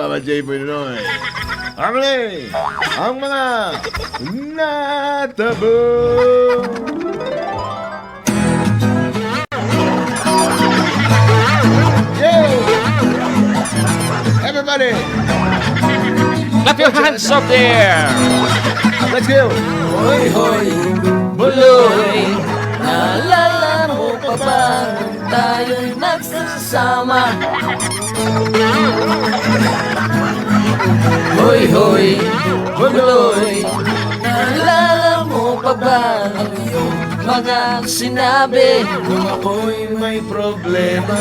Papa J. Pinoy. Harmony! Ang mga natabo! Yay! Everybody, Clap your hands up there! let's go! Hoy, hoy, buloy Naalala mo pa ba tayo'y nagsasama? Hoy, hoy, buloy Naalala mo pa ba ang iyong mga sinabi Nung ako'y may problema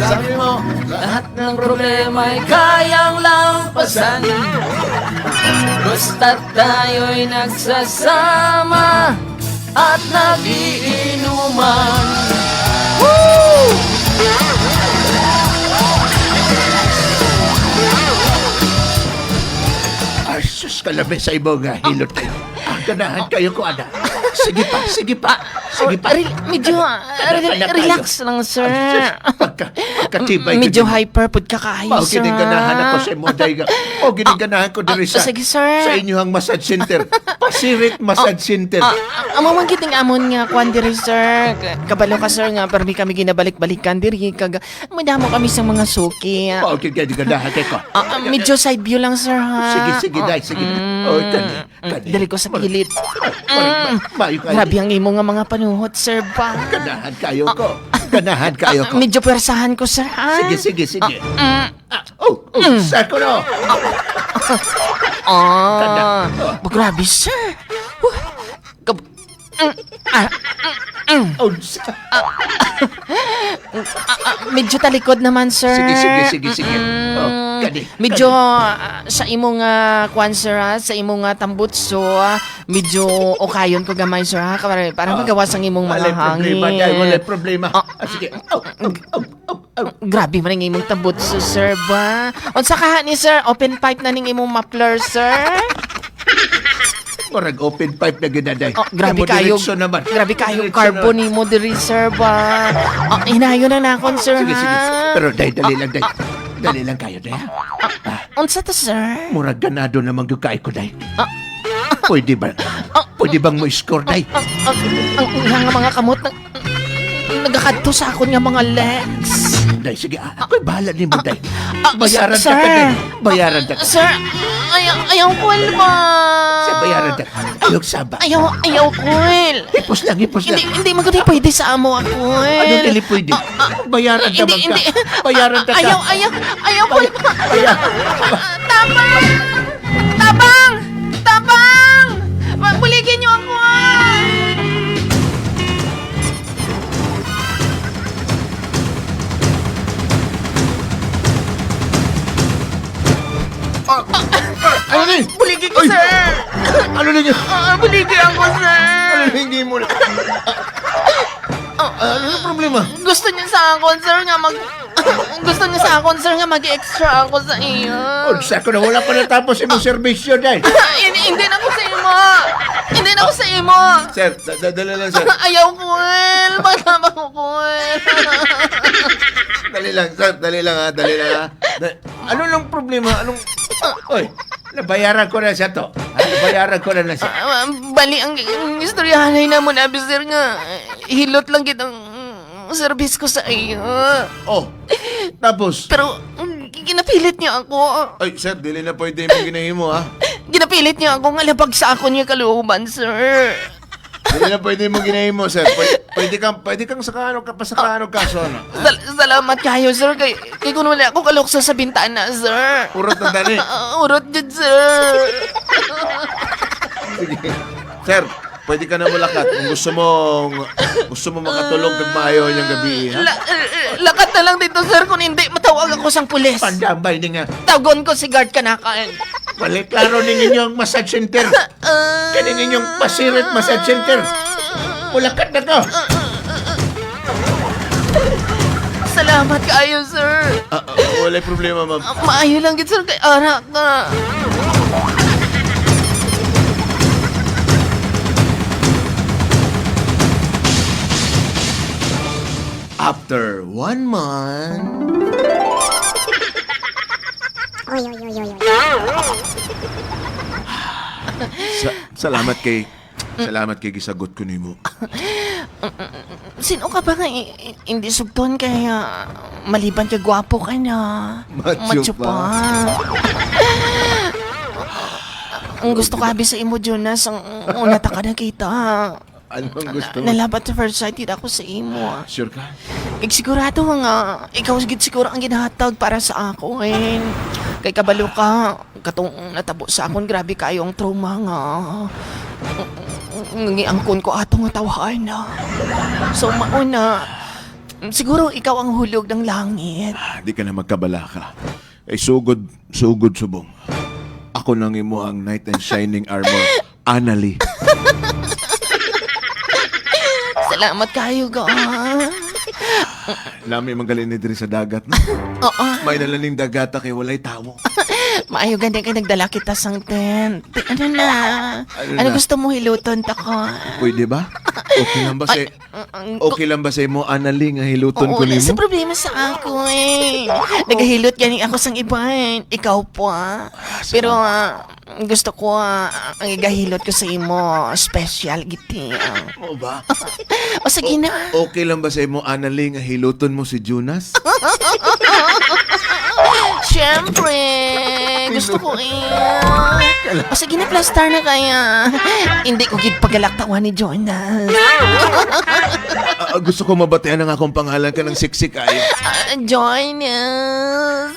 Sabi mo, lahat ng problema ay kayang lampasan Basta tayo'y nagsasama at nagiinuman. Woo! Sus, kalabi sa ibo nga, hilot kayo. Ah, ganahan kayo ko, ana. Sige pa, sige pa, sige pa. Re- medyo ah, re- relax lang, sir. Pagka, pagkatibay ko medyo din. hyper pod ka kayo, Mao sir. giniganahan ako sa imo dayga. O giniganahan ko diri Ah, sa sige, sir. sa inyong massage center. Pasirit massage center. Ah, amo man giting amon nga kwan diri sir. Kabalo ka sir nga permi kami ginabalik-balikan diri kag madamo kami sa mga suki. Mao giniganahan ko. Ah, ah, medyo side view lang sir ha. Sige, sige, dai, sige. O kani, kani. Diri ko sa. Mm. Mayo kayo. Grabe ang imo nga mga panuhot sir ba. Ganahan kayo ko. Ganahan kayo Ah, ko. medyo persahan ko sir ha. Sige, sige, sige. Mm. Ah, Oh, oh, sako no. Ah, ba, grabe sir. Huh. Kab- Mm, ah, Oh, sa- ah, medyo talikod naman sir. Sige, sige, sige, sige. Mm, Oh, kani, medyo ah, sa imong uh, kwan sir ha, sa imong uh, tambutso ah, medyo okayon ko gamay sir ha, para, para magawas ang imong mga Walay problema, hangin. dai, walay problema. Ah. Ah, sige. Oh, oh, oh, oh, oh. Grabe man ang imong tambutso sir ba? Unsa ka ni sir, open pipe na ning imong muffler sir? Murag open pipe na ginaday. Oh, grabe kayo. naman. Grabe kayo Diretso carbon ni mo diri sir ba? Oh, hinayo na na akon sir Sige, sige. ha. Pero dai, dali lang, dai. Dali lang kayo, ha? Ah, Unsa to sir? murag ganado naman yung kay ko. Ah. Pwede ba? Pwede bang mo score, dai? Ang ang ang ilang nga mga kamot nag nagakadto sa akon nga mga legs. Dai, sige. ah, Ako'y bahala ni mo, dai. ah, Bayaran sir. ka ka, dai. Bayaran ka. Sir, ayaw ayaw cool ba? Sa bayaran ka. Ayok saba. Ayaw ayaw cool. Hipos lang, hipos Hindi lang. hindi magudi pwede sa amo ako. Ano dili pwede? Bayaran ka Hindi man hindi. ka. Bayaran ka ka. Ayaw ayaw ayaw ba? Bayaran. Tabang! Tabang! Tabang! Buligin niyo ako! Ano ni? Buligin ko, Ay! sir! Ano ni? Ah, buligin ako, sir! Ano ni? Hindi mo na. Ah, Ano yung problema? Gusto niya sa akin, sir, nga mag... Gusto niya sa akin, sir, nga mag-extra ako sa iyo. Oh, sa ko na wala pa natapos imong servisyo, dai. hindi, na ako sa! Hindi na ako sa imo! Sir, da- dali lang, sir. Ayaw ko, Will! Baka ba ko, Will? Dali lang, sir. Dali lang, ha. Dali lang, ha. Da- ano lang problema? Anong... Oy, nabayaran ko na siya to. Ah, Nabayaran ko na na siya. Ah, Bali, ang, ang istoryahanay na mo na, sir, nga. Hilot lang kitang service ko sa iyo. Oh, tapos... Pero, mm, ginapilit niya ako. Ay, sir, dili na pwede yung ginahimo, ha. Ginapilit niya ako nga labag sa ako niya kalooban, sir. Dili na pwede mo ginahimo, sir. Pwede, pwede kang, pwede kang sakano ka, pasakano kaso, ano. Sal- salamat kayo, sir. Kay, kay kung wala ako kaloksa sa bintana, sir. Urot na dali. Ah, urot dyan, sir. Sige. Sir, pwede ka na mulakat kung gusto mo gusto mo makatulog kag maayo niyang gabi, ha? La- lakat na lang dito, sir. Kung hindi, matawag ako sang pulis. Pandambay ni nga. Tagon ko si guard kanakaan. Balik klaro ni ninyong massage center. Ah. Kani ninyong pasirit massage center. Mulakat na to. Salamat kayo, sir. Ah, ah, wala problema, ma'am. Ah, Maayo lang gid, sir. Kay ara ka. After one month... Sa- salamat kay Salamat kay gisagot ko nimo. Sino ka ba nga i- i- hindi sugton kaya maliban ka gwapo ka na. Macho pa. ang gusto ko abi sa imo, Jonas, ang una ta ka nakita. Anong gusto mo? Nalabat sa first sight, ako sa imo. Sure ka? Ik sigurado nga, ikaw gid siguro ang ginahatag para sa ako, eh. Kay kabalo ka, katong natabo sa akon, grabe kayo ang trauma nga. Ngiangkon ko atong nga tawahan na. So mauna, siguro ikaw ang hulog ng langit. Di ka na magkabala ka. Ay sugod, sugod subong. Ako nang imo ang knight and shining armor, Annalie. Salamat kayo, ga. Nami magaling ni diri sa dagat. No? Oo, May nalaning dagata kay walay tawo. maayo ganda kay nagdala kita sang tent. Ano na? Ano Ano na? gusto mo hiluton ta ko? Pwede ba? Okay lang ba sa Okay lang ba sa imo Annalie nga hiluton Oo, ko sa nimo? problema sa ako eh. Nagahilot gani ako sang iban. Ikaw pa. Pero ah, gusto ko ah, ang igahilot ko sa imo. Special giti. ah. Oo ba? O sige na. Okay lang ba sa imo Annalie nga hiluton mo si Jonas? Siyempre. Gusto ko eh. O sige na, plastar na kaya. Hindi ko gid pagalaktawan ni Jonas. Ah, gusto ko mabatian ang akong pangalan ka ng siksik ay. Ah, Jonas.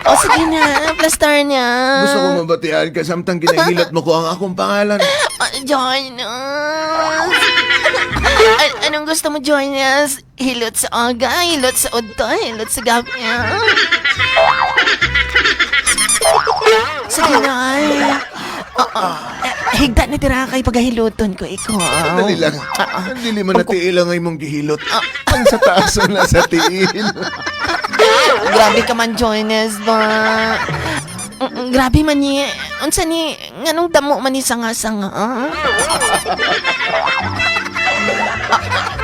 O sige na, plastar na. Gusto ko mabatian ka samtang ginahilot mo ko ang akong pangalan. Ah, Jonas. An- anong gusto mo, Jonas? Hilot sa aga, hilot sa udto, hilot sa gabi. ah? Sige na, ay. Higda na tira kay paghahiluton ko, ikaw. Dali lang. Ah, ah. Ang dili man na tiil ang imong gihilot. Ang sa taas na sa tiil. Grabe ka man, Jonas, ba? Grabe man ni, unsa ni, nganong damo man ni sanga-sanga, ah? Ah,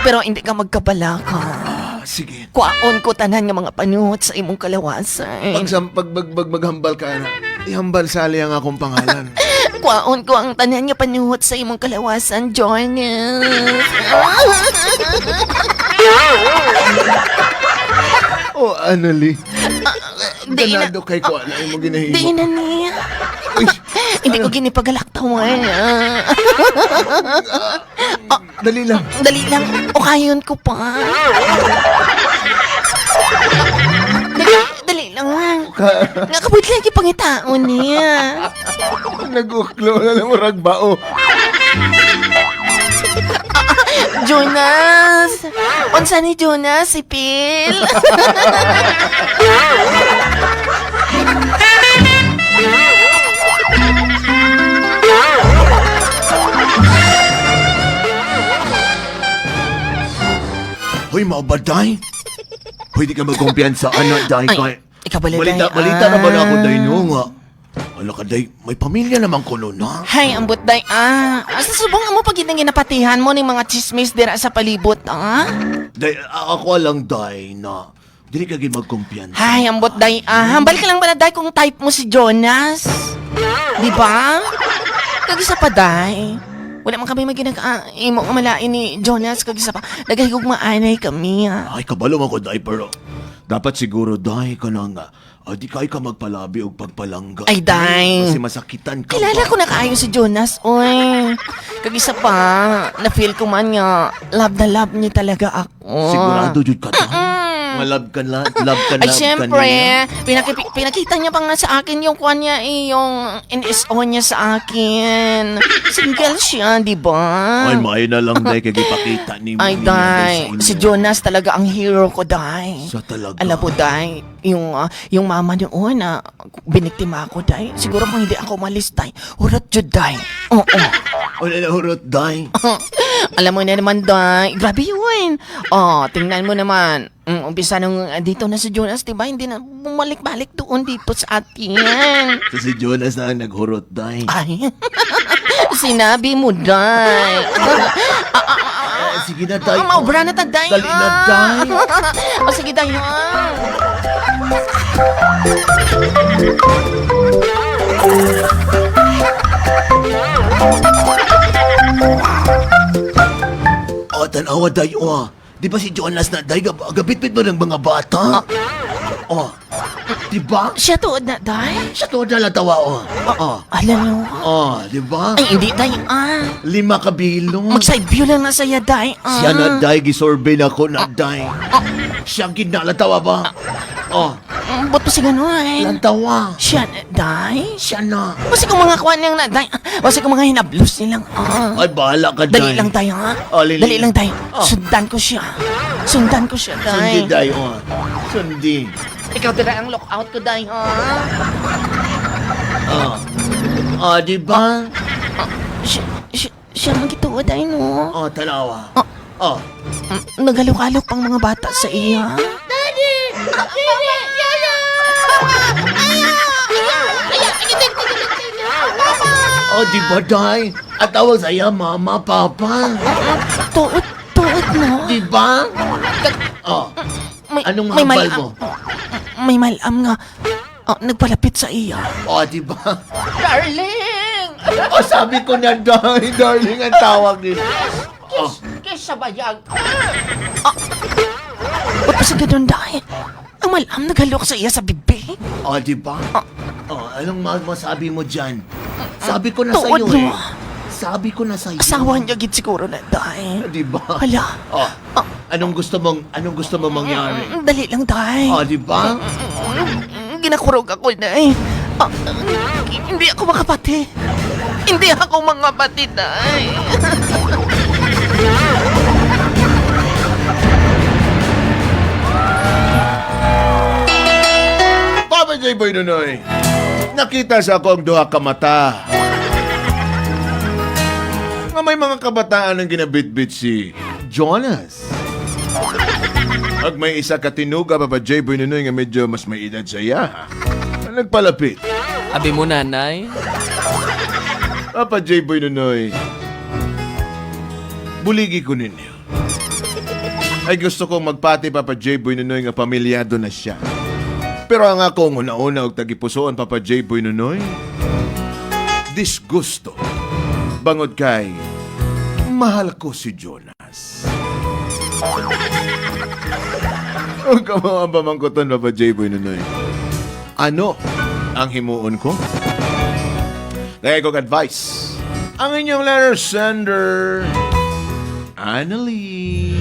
Pero hindi ka magkabala ka. Ah, sige. Kwaon ko tanan nga mga panuhot sa imong kalawasan. Pag, sam, pag, pag, pag maghambal ka na, ihambal sali ang akong pangalan. Kwaon ko ang tanan nga panuhot sa imong kalawasan, Jonas. oh, Annalie. Di na, Ganado kay ko, ano di ginahimo. na niya. Uy, Hindi ko ginipagalaktawan. ah. dali lang. Dali lang, o kayon ko pa. Dali, dali lang. Lagi pangitaon niya. Nag-uklo na lang murag bao. Jonas! Unsa ni Jonas? Si Phil? Hoy, mao ba, day? Pwede ka magkumpiyansa, ano, day? Ay, Kay, ikaw bala, balita, balita na ba na ako, ah. day, no, nga? Wala ka, day, may pamilya naman ko nun, ha? Hay, ambot day, ah. Asa subong mo pag ginapatihan mo ng mga chismis dira sa palibot, ah? Day, a- ako lang, day, na dili ka gid magkumpiyansa. Hay, ambot day, ah. Hambal ka lang ba na day kung type mo si Jonas? Di ba? Kagisa pa day. Wala man kami maginag ah, imo nga malain ni Jonas kagisa pa. Nagahigog maanay kami, ah. Ay, kabalo man ko, day, pero dapat siguro, day, ka na nga. Ah, di kay ka magpalabi o pagpalangga. Ay, day. Kasi masakitan ka Kilala ba? ko na kaayo si Jonas, oy. Kagisa pa, na-feel ko man nga, love na love niya talaga ako. Sigurado, jud ka, day. Malab ka na, love ka na, Ay, syempre, niya. pinaki- pinakita niya pa nga sa akin yung kuha niya, eh, yung NSO niya sa akin. Single siya, di ba? Ay, may na lang, day, kay gipakita ni Ay, Day. sa. Si Jonas talaga ang hero ko, Day. Sa talaga. Alam mo, Day, yung, ah, yung mama niyo, oh, na biniktima ako, Day. Siguro kung hindi ako umalis, Day, hurot yun, Day. Oo. Wala na hurot, day. Alam mo na naman, Day. Grabe yun. Oh, tingnan mo naman. Mm, umpisa nung ah, dito na si Jonas, di ba? Hindi na bumalik-balik doon dito sa atin. So, si Jonas na ang naghurot, day. Ay, sinabi mo, Day. Ah, ah, ah, sige na, day. Ah, maubra na ta, day. Dali na, day. o, sige, day. ah. Oh, tanawa, day. Oh, di ba si Jonas na, day? Gab- Gabit-bit mo ng mga bata? Oh, di ba? Siya tuod na, day. Siya to na tawa, oh. Oh, Alam mo. oh, di ba? Ay, hindi, day. Ah. Lima kabilong. Mag-side view lang na saya, day. Ah. Siya na, day. Gisorbay na ko na, day. Siya ang ginalatawa ba? Oh, Mm, Ba't pa si ganun? lantawa. Siya na, day. Siya na. Kasi kung mga kuwan lang na, day. Kasi kung mga hinablos nilang, ah. Ay, bahala ka, day. Dali lang tayo, ha? Oh, Lili. Dali lang tayo. Sundan ko siya. Sundan ko siya, Sundi, day. day, oh. Sundi. Ikaw dala ang lockout ko, day, ha? Oh. Oh, di ba? Siya, siya, ang gituwa, day, no? Oh, tanawa. Oh. Oh. Nagalok-alok pang mga bata sa iya. Oh, di ba, day? At tawag sa'yo, mama, papa. Tuot, tuot, no? Di ba? Oh. May, Anong may hambal mo? May malam nga. Oh, nagpalapit sa iya. Oh, di ba? Darling! Oh, sabi ko na, darling, ang tawag din. Oh. Kiss sa bayag. Ah, ba't pa sa ganun, day? Ang malam naghalok sa iya sa bibi. Oh, di ba? Oh, anong ma- masabi mo dyan? Sabi ko na Tuod sa'yo mo. Eh. Sabi ko na sa'yo. Asawa niya gid siguro na, day. Di ba? Hala. Oh, anong gusto mong, anong gusto mong mangyari? Mm, Dali lang, day. Oh, di ba? Mm, Ginakurog ako, day. Ah, mm, hindi ako makapati. Hindi ako mga pati, day. Papa J. Boy Nunoy, nakita sa akong duha ka mata. Nga may mga kabataan ang ginabitbit si Jonas. At may isa ka tinuga, Papa J. Boy Nunoy, nga medyo mas may edad sa iya. Nagpalapit. Abi mo, nanay. Papa J. Boy Nunoy, buligi ko ninyo. Ay gusto kong magpati, Papa J. Boy Nunoy, nga pamilyado na siya. Pero ang akong una-una og tagipusoon, Papa J. Boy Nunoy, disgusto. Bangod kay, mahal ko si Jonas. Ang kamang ba man ko ton, Papa J. Boy Nunoy? Ano ang himuon ko? Kaya kong advice. Ang inyong letter sender, Annalie.